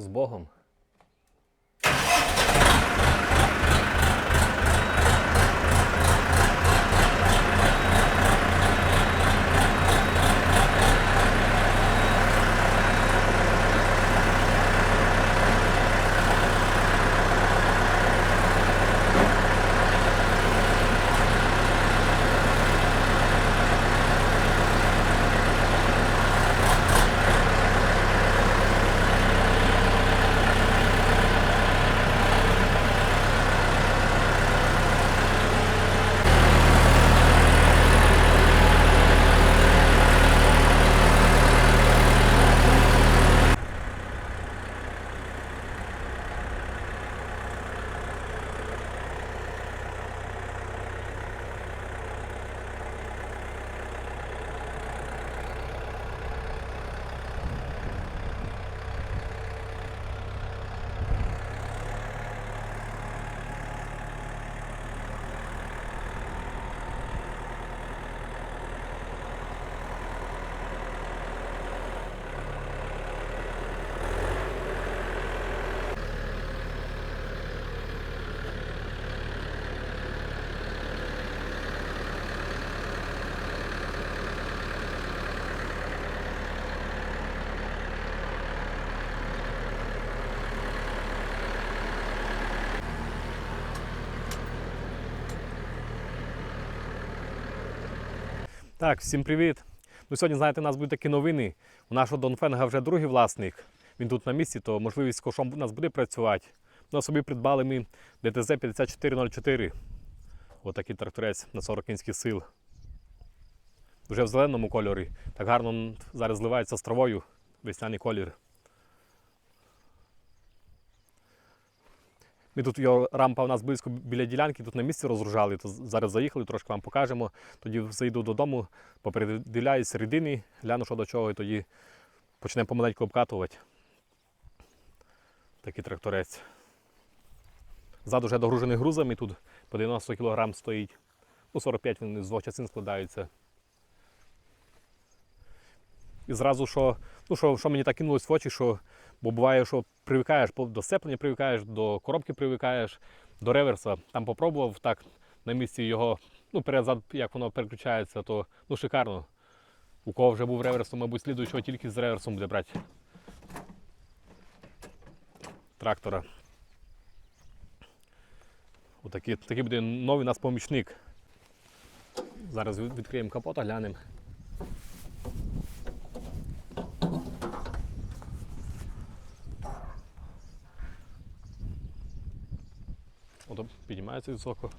З Богом. Так, всім привіт. Ну, сьогодні, знаєте, у нас будуть такі новини. У нашого Донфенга вже другий власник. Він тут на місці, то можливість з кошом у нас буде працювати. Ну, собі придбали ми ДТЗ 5404. Отакий тракторець на 40 кінських сил. Вже в зеленому кольорі. Так гарно зараз зливається з травою весняний колір. Ми тут його рампа у нас близько біля ділянки, тут на місці розгружали, то зараз заїхали, трошки вам покажемо. Тоді зайду додому, попереділяю середини, гляну, що до чого, і тоді почнемо помаленьку обкатувати. Такий тракторець. Ззаду вже догружений грузами, тут по 90 кг стоїть. Ну, 45 він з двох частин складаються. І зразу, що, ну, що, що мені так кинулось в очі, що бо буває, що привикаєш до сцеплення, привикаєш, до коробки привикаєш, до реверса. Там попробував так на місці його, ну, перед-зад, як воно переключається, то ну, шикарно. У кого вже був реверс, то, мабуть, слідуючого тільки з реверсом буде брати трактора. Отакий, такий буде новий у нас помічник. Зараз відкриємо капота, глянемо. Ото піднімається високо.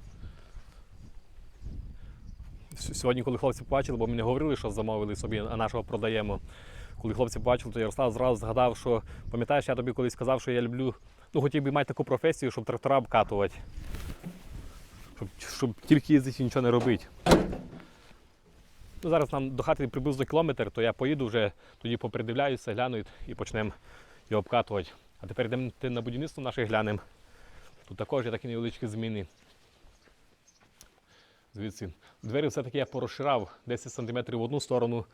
Сьогодні, коли хлопці побачили, бо ми не говорили, що замовили собі, а нашого продаємо. Коли хлопці побачили, то Ярослав зразу згадав, що пам'ятаєш, я тобі колись сказав, що я люблю, ну хотів би мати таку професію, щоб трактора обкатувати. Щоб, щоб тільки їздити і нічого не робити. Ну, зараз нам до хати приблизно кілометр, то я поїду вже, тоді попридивляюся, гляну і- почнемо його обкатувати. А тепер йдемо на будівництво наше глянемо. Тут також є такі невеличкі зміни. Звідси. Двері все-таки я порозширав 10 см в одну сторону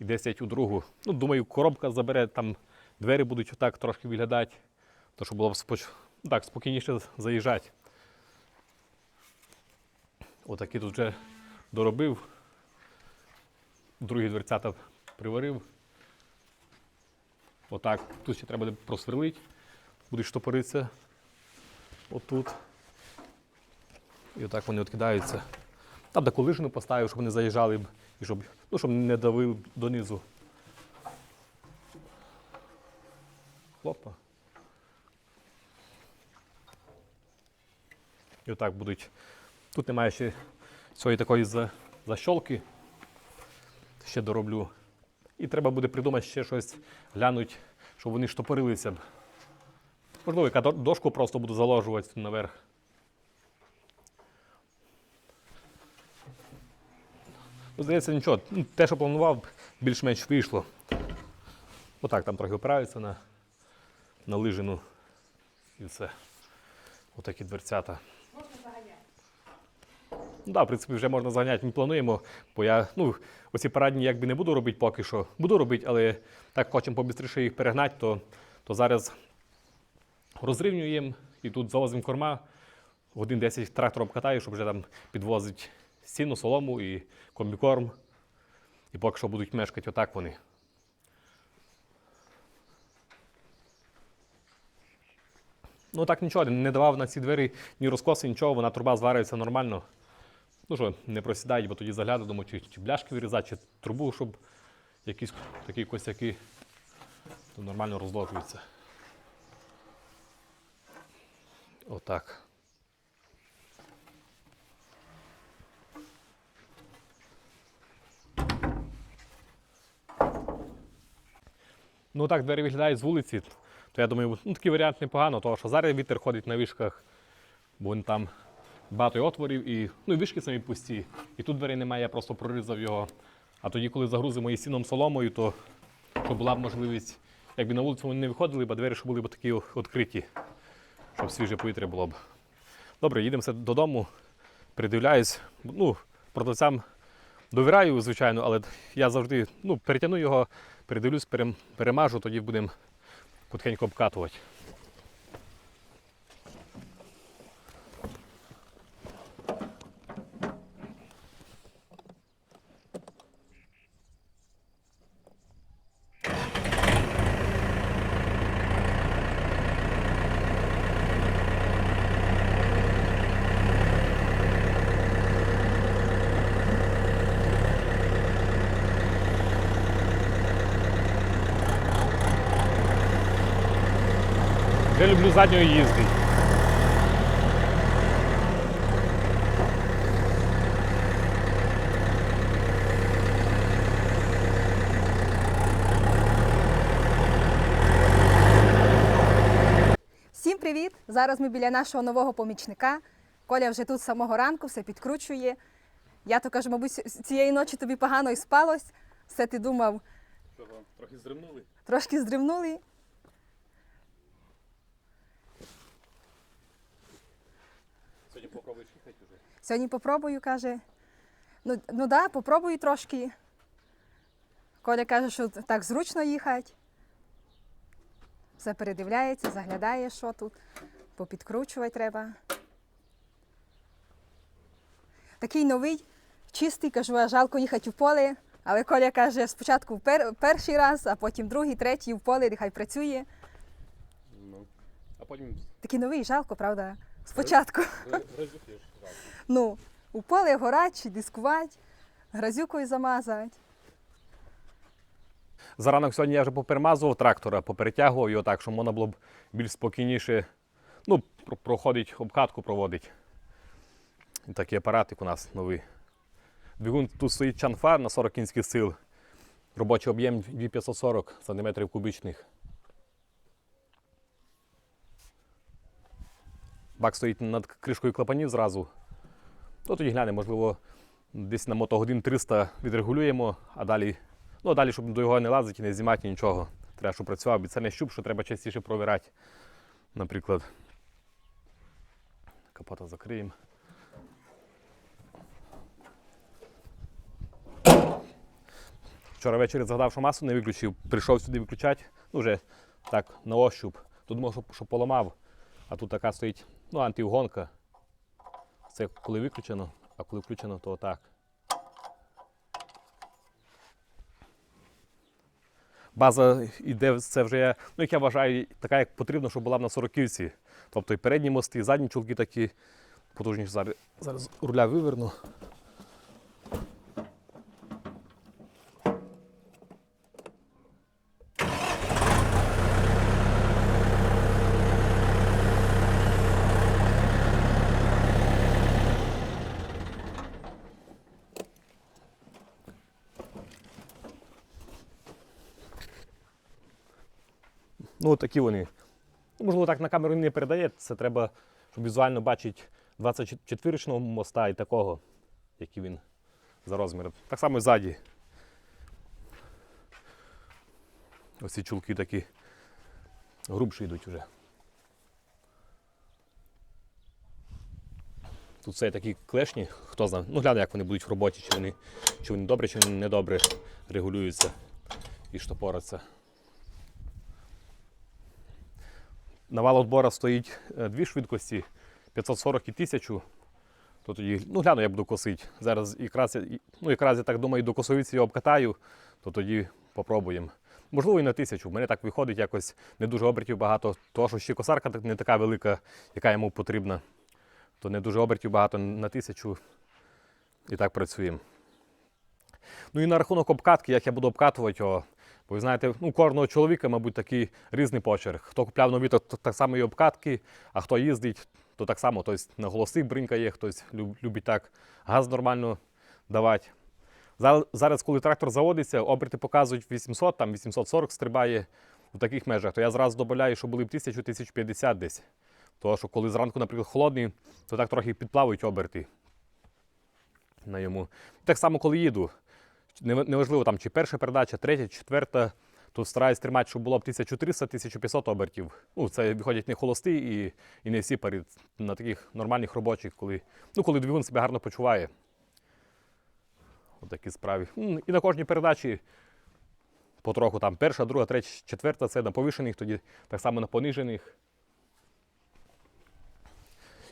і 10 у другу. Ну, думаю, коробка забере, там двері будуть отак трошки виглядати, то щоб було споч... ну, так, спокійніше заїжджати. Отакі тут вже доробив. Другі дверцята приварив. Отак. Тут ще треба буде просверлити. Буде штопоритися отут. І отак вони відкидаються. Там таку лижину поставив, щоб вони заїжджали і щоб, ну, щоб не давив донизу. Хлопа. І отак будуть. Тут немає ще цієї такої за- защолки. Ще дороблю. І треба буде придумати ще щось, глянути, щоб вони штопорилися б. Можливо, яка дошку просто буду заложувати наверх. Ну, здається, нічого. Ну, Те, що планував, більш-менш вийшло. Отак там трохи опираються на, на лижину. І все. Отакі дверцята. Можна Ну, да, в принципі, вже можна заганяти. Ми плануємо, бо я ну, оці парадні якби не буду робити поки що. Буду робити, але так хочемо побистріше їх перегнати, то, то зараз розрівнюємо і тут завозимо корма. Годин 10 трактором катаю, щоб вже там підвозити сіну, солому і комбікорм. І поки що будуть мешкати отак вони. Ну так нічого, не давав на ці двері ні розкоси, нічого, вона труба зварюється нормально. Ну що, не просідають, бо тоді загляду, думаю, чи, чи бляшки вирізати, чи трубу, щоб якісь такі косяки то нормально розложуються. Отак. Ну так двері виглядають з вулиці, то я думаю, ну, такий варіант непогано, тому що зараз вітер ходить на вишках, бо там багато отворів і, ну, і вишки самі пусті. І тут дверей немає, я просто прорізав його. А тоді, коли загрузимо її сіном соломою, то щоб була б можливість, якби на вулицю вони не виходили, бо двері щоб були б такі відкриті, щоб свіже повітря було б. Добре, їдемо додому, придивляюсь. Ну, продавцям довіряю, звичайно, але я завжди ну, перетягну його, передивлюсь, перемажу, тоді будемо потихеньку обкатувати. Я люблю задньою їздити. Всім привіт! Зараз ми біля нашого нового помічника. Коля вже тут з самого ранку все підкручує. Я то кажу, мабуть, цієї ночі тобі погано і спалось. Все ти думав, Що вам трохи зримнули? трошки здрімнули. Сьогодні попробуєш їхати вже. Сьогодні попробую, каже. Ну, ну да, попробую трошки. Коля каже, що так зручно їхати. Все передивляється, заглядає, що тут. Попідкручувати треба. Такий новий, чистий, кажу, а жалко їхати в поле. Але Коля каже, спочатку пер, перший раз, а потім другий, третій в поле, нехай працює. Ну. А потім Такий новий, жалко, правда? Спочатку. грозюки. Ну, у поле горать чи дискувати, грязюкою замазати. Заранок сьогодні я вже поперемазував трактора, поперетягував його так, щоб можна було б більш спокійніше ну, про- проходить, обкатку проводить. І такий апаратик у нас новий. Двигун тут стоїть чанфар на 40 кінських сил. Робочий об'єм 2540 см кубічних. Бак стоїть над кришкою клапанів зразу. То тоді глянемо, можливо, десь на мотогодин 300 відрегулюємо, а далі Ну, а далі, щоб до його не лазити, не знімати нічого. Треба, щоб працював. Це не щуп, що треба частіше провіряти. Наприклад. Капота закриємо. Вчора ввечері згадав, що масу не виключив, прийшов сюди виключати, ну вже так, на ощуп. Тут думав, що, що поламав, а тут така стоїть ну, антиугонка. Це коли виключено, а коли включено, то отак. база йде, це вже, ну як я вважаю, така, як потрібно, щоб була на сороківці. Тобто і передні мости, і задні чулки такі потужніші. Зараз, зараз руля виверну. Такі вони. Ну, можливо, так на камеру не передає. Це треба, щоб візуально бачити 24-річного моста і такого, який він за розміром. Так само ззаді. Ось ці чулки такі грубші йдуть вже. Тут все такі клешні, хто знає. Ну, гляне, як вони будуть в роботі, чи вони, чи вони добре, чи вони недобре регулюються і штопораться. На вал отбора стоїть е, дві швидкості 540 і 1000. То тоді, ну гляну, я буду косити. Зараз якраз, ну, якраз я так думаю, до косовиці я обкатаю, то тоді попробуємо. Можливо, і на тисячу. В мене так виходить якось не дуже обертів багато, тому що ще косарка не така велика, яка йому потрібна. То не дуже обертів багато на тисячу. І так працюємо. Ну і на рахунок обкатки, як я буду обкатувати його. Бо ви знаєте, ну, у кожного чоловіка, мабуть, такий різний почерк. Хто купляв нові, то, так само і обкатки, а хто їздить, то так само. Тобто на голоси бринкає, хтось любить так газ нормально давати. Зараз, коли трактор заводиться, оберти показують 800, там 840 стрибає у таких межах, то я зразу додаю, що були б 1000-1050 десь. Тому що коли зранку, наприклад, холодний, то так трохи підплавають оберти на йому. Так само, коли їду. Не- Неважливо, там, чи перша передача, третя, четверта, то стараюсь тримати, щоб було б 1300-1500 обертів. Ну, це виходять не холості і, і не всі пари на таких нормальних робочих, коли, ну, коли двигун себе гарно почуває. Отакі справи. І на кожній передачі потроху там перша, друга, третя, четверта це на повишених, тоді так само на понижених.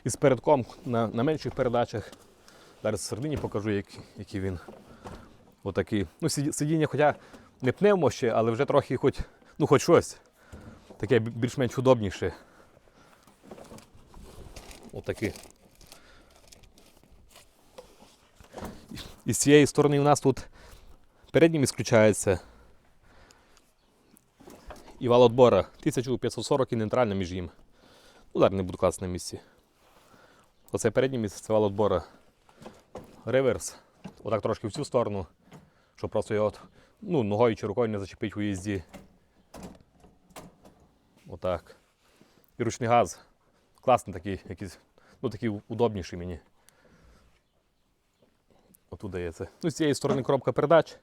І з передком на, на менших передачах. Зараз в середині покажу, як, який він. Отакий. Ну, сидіння, хоча не пневмо ще, але вже трохи хоч, ну, хоч щось. Таке більш-менш удобніше. Отакий. І з цієї сторони у нас тут передній міст включається. І вал отбора 1540 і нейтральна між їм. Ну, зараз не буду класти на місці. Оце переднє місце, це вал отбора. Реверс. Отак трошки в цю сторону, щоб просто його ну, ногою чи рукою не зачепити у їзді. Отак. І ручний газ. Класний такий, якийсь, ну такий удобніший мені. Отут дається. Ну, з цієї сторони коробка передач.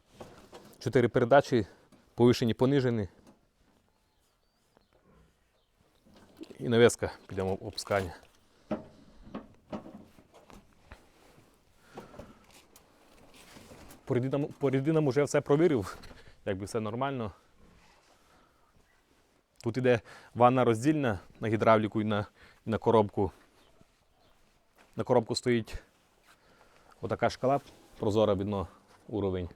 Чотири передачі, повишені, понижені. І навеска підемо опускання. По рідинам, по рідинам вже все провірив, якби все нормально. Тут іде ванна роздільна на гідравліку і на, і на коробку. На коробку стоїть отака шкала прозора видно уровень.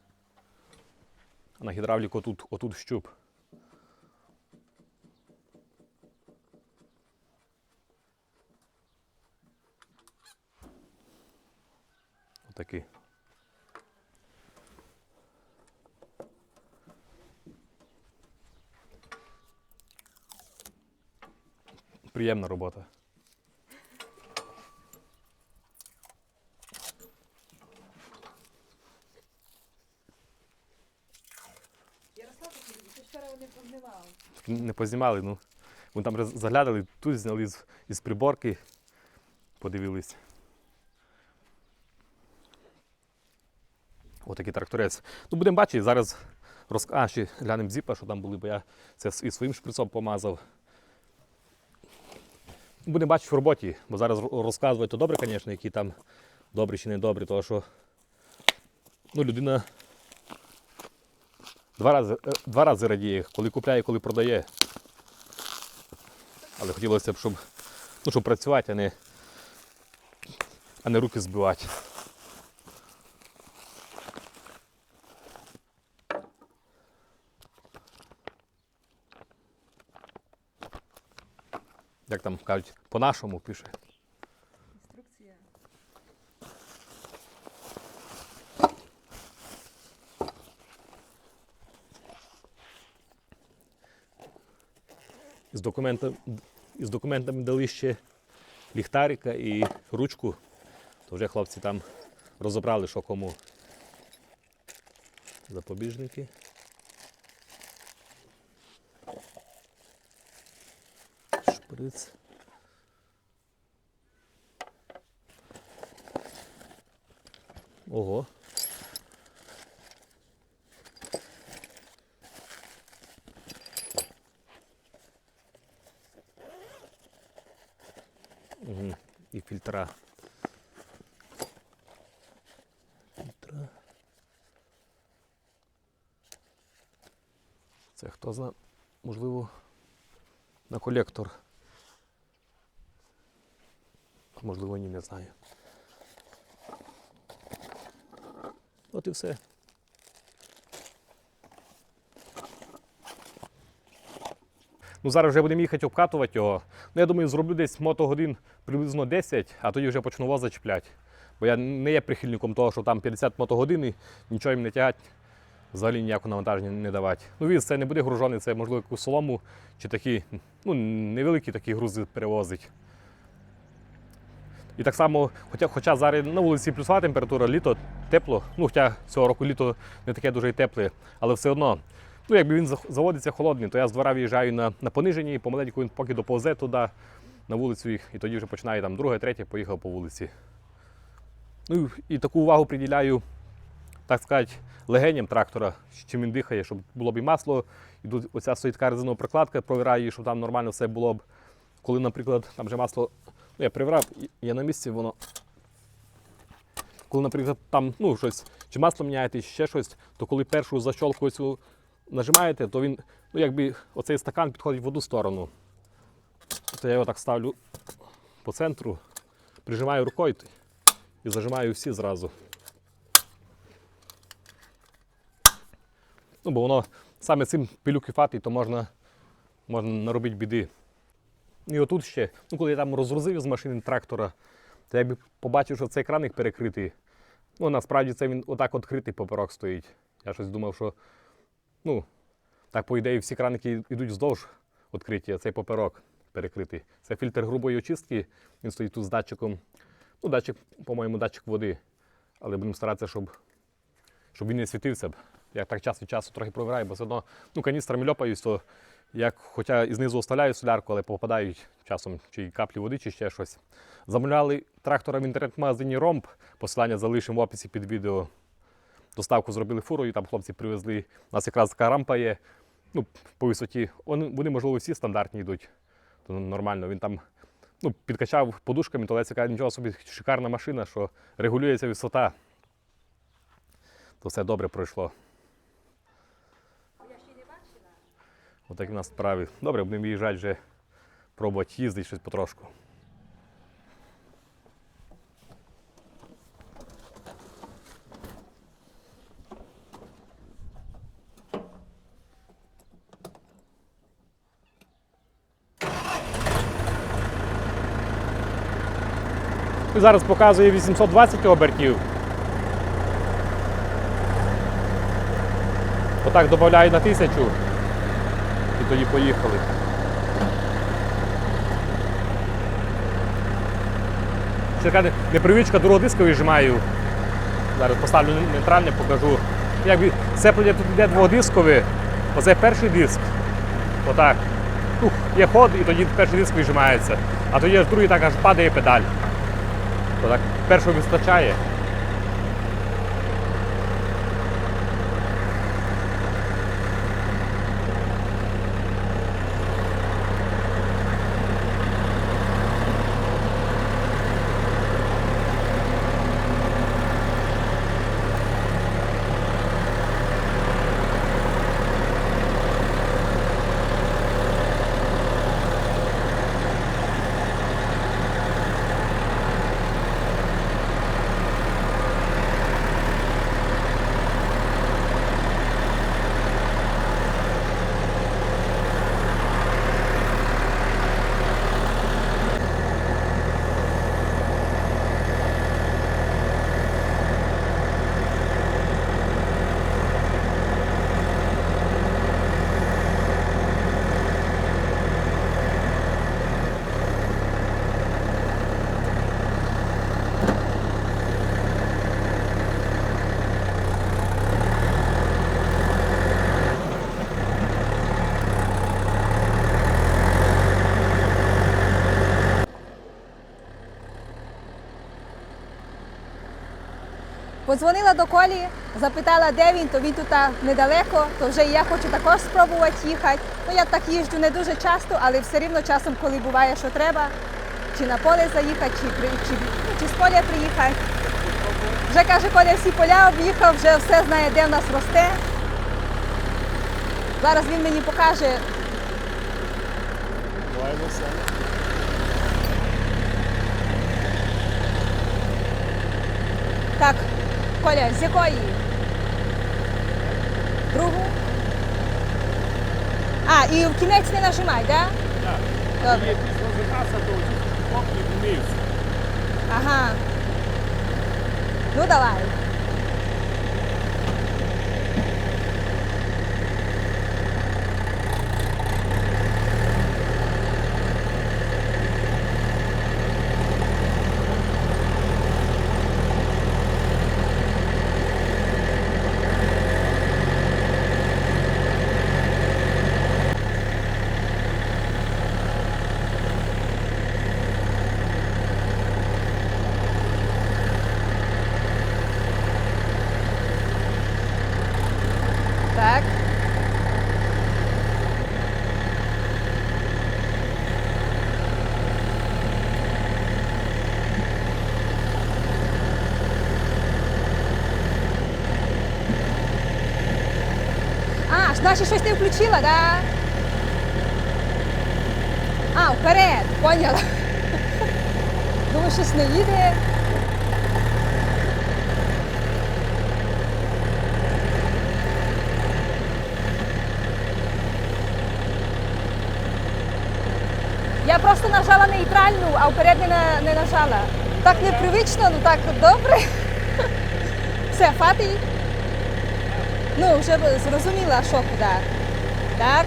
А на гідравліку отут, отут щуп. Отакий. Приємна робота. Не познімали, ну. Вони там заглядали, тут зняли з, із приборки, подивились. Отакий тракторець. Ну, будемо бачити, зараз роз... а, ще глянемо зіпа, що там були, бо я це і своїм шприцом помазав. Будемо бачити в роботі, бо зараз розказувати то добре, звісно, які там добрі чи не добрі, тому що ну, людина два рази, е, два рази радіє, коли купляє, коли продає. Але хотілося б, щоб, ну, щоб працювати, а не, а не руки збивати. Як там кажуть, по-нашому пише. Інструкція. Із, документом, із документами дали ще ліхтарика і ручку. То вже хлопці там розібрали, що кому. Запобіжники. Шприц. Ого. Угу. І фільтра. Фільтра. Це хто зна, можливо, на колектор можливо, ні, не знаю. От і все. Ну, зараз вже будемо їхати обкатувати його. Ну, я думаю, зроблю десь мотогодин приблизно 10, а тоді вже почну воза чіпляти. Бо я не є прихильником того, що там 50 мотогодин і нічого їм не тягать, взагалі ніякого навантаження не давати. Ну, віз це не буде гружений, це можливо якусь солому чи такі, ну, невеликі такі грузи перевозить. І так само, хоча, хоча зараз на вулиці плюсова температура, літо тепло, ну хоча цього року літо не таке дуже й тепле, але все одно, ну якби він заводиться холодний, то я з двора виїжджаю на, на пониженні, і помаленьку він поки доповзе туди, на вулицю їх, і тоді вже починає там друге, третє, поїхав по вулиці. Ну і таку увагу приділяю, так сказати, легеням трактора, чим він дихає, щоб було б і масло, і тут оця стоїть резинова прокладка, провіраю, її, щоб там нормально все було б. Коли, наприклад, там вже масло, я приврав, є на місці, воно. Коли, наприклад, там ну, щось, чи масло міняєте, ще щось, то коли першу защолку цю нажимаєте, то він, ну якби оцей стакан підходить в одну сторону. То я його так ставлю по центру, прижимаю рукою і зажимаю всі зразу. Ну, бо воно саме цим пилюки фати, то можна, можна наробити біди. І отут ще, ну коли я там розгрузив з машини трактора, то я б побачив, що цей краник перекритий. Ну, насправді це він отак відкритий поперек стоїть. Я щось думав, що ну, так, по ідеї, всі краники йдуть вздовж відкриті, а цей поперек перекритий. Це фільтр грубої очистки, він стоїть тут з датчиком. Ну, датчик, по-моєму, датчик води. Але будемо старатися, щоб, щоб він не світився. б. Я так час від часу трохи провіряю, бо все одно ну, каністрами льопаюсь, то як, хоча і знизу оставляю солярку, але попадають часом чи каплі води, чи ще щось. Замовляли трактора в інтернет-магазині Ромб. Посилання залишимо в описі під відео. Доставку зробили фурою, там хлопці привезли. У нас якраз така рампа є. Ну, по висоті. Вони, можливо, всі стандартні йдуть. То нормально. Він там ну, підкачав подушками, то каже, нічого собі шикарна машина, що регулюється висота. То все добре пройшло. Отакі в нас справи. Добре, будемо виїжджати вже, пробувати їздити щось потрошку. Зараз показує 820 обертів. Отак додаю на тисячу. І тоді поїхали. Ще така не- непривичка диску вижимаю. Зараз поставлю нейтральне, покажу. Якби сцеплення тут йде двогодискове, оце перший диск. Отак. Ух, є ход і тоді перший диск вижимається. А тоді аж другий так аж падає педаль. Отак першого вистачає. Подзвонила до Колі, запитала, де він, то він тут недалеко, то вже і я хочу також спробувати їхати. Ну я так їжджу не дуже часто, але все рівно часом, коли буває, що треба, чи на поле заїхати, чи, чи, ну, чи з поля приїхати. Вже каже, Коля всі поля об'їхав, вже все знає, де в нас росте. Зараз він мені покаже, Так, Коля, з якої? Другу? А, і в кінець не нажимай, так? Так. Добре. Є після закаса, то кнопки вниз. Ага. Ну давай. Так. А, значить щось не включила, да? А, вперед, поняла. Думаю, щось не їде. Я просто нажала нейтральну, а вперед не, не нажала. Так непривично, ну так добре. Все, фати. Ну, вже зрозуміла, що куди. Так.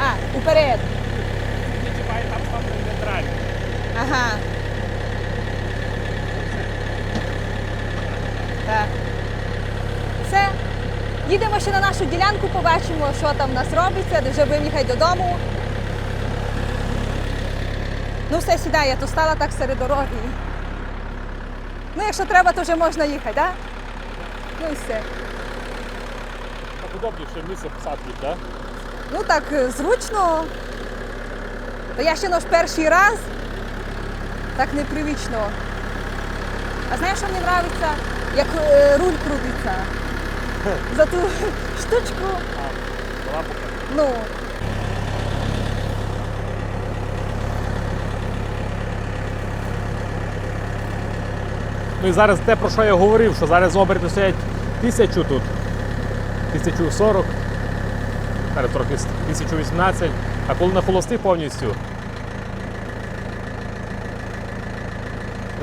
А, уперед. Не там стане нейтрально. Ага. Так. Все. Їдемо ще на нашу ділянку, побачимо, що там в нас робиться, де вже будемо їхати додому. Ну все, сідай, я тут стала так серед дороги. Ну, якщо треба, то вже можна їхати, так? Ну і все. Удобніше місце посадки, так? Ну так е, зручно. Та я ще наш перший раз. Так непривично. А знаєш, що мені подобається? Як е, руль крутиться. За ту штучку. Лампа. Ну. Ну і зараз те, про що я говорив, що зараз оберти стоять тисячу тут. 1040. Зараз трохи 1018. А коли на холостих повністю.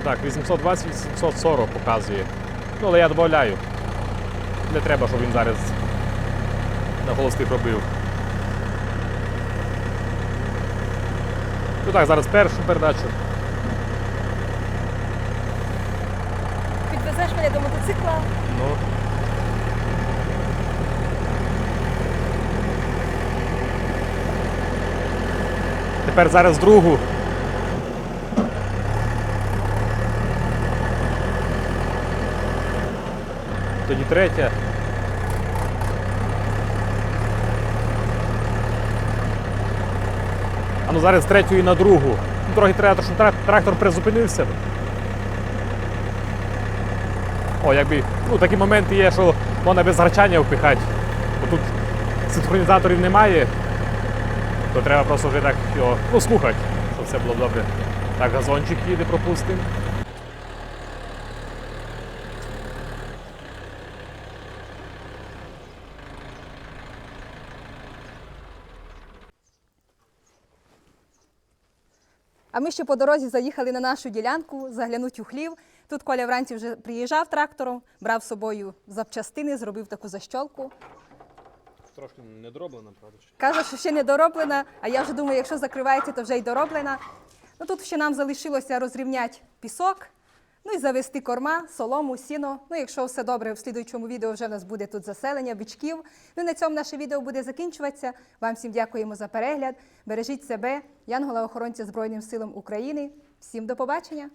Так, 820-840 показує. Ну, але я додаю. Не треба, щоб він зараз на холостих робив. Ну так, зараз першу передачу. Підвезеш мене до мотоцикла. Ну. Тепер зараз другу. Тоді третя. А ну зараз третю і на другу. Ну, Трохи треба, щоб трактор призупинився. О, якби ну, такі моменти є, що можна без гарчання впихати. Бо тут синхронізаторів немає, то треба просто вже так його ну, слухати, щоб все було добре. Так, газончик їде, пропустимо. А ми ще по дорозі заїхали на нашу ділянку, заглянуть у хлів. Тут Коля вранці вже приїжджав трактором, брав з собою запчастини, зробив таку защолку. Трошки не дроблено, правда? Каже, що ще не дороблена, а я вже думаю, якщо закривається, то вже й дороблена. Ну тут ще нам залишилося розрівняти пісок, ну і завести корма, солому, сіно. Ну, якщо все добре, в слідуючому відео вже в нас буде тут заселення бичків. Ну на цьому наше відео буде закінчуватися. Вам всім дякуємо за перегляд. Бережіть себе, Янгола охоронця Збройним силам України. Всім до побачення!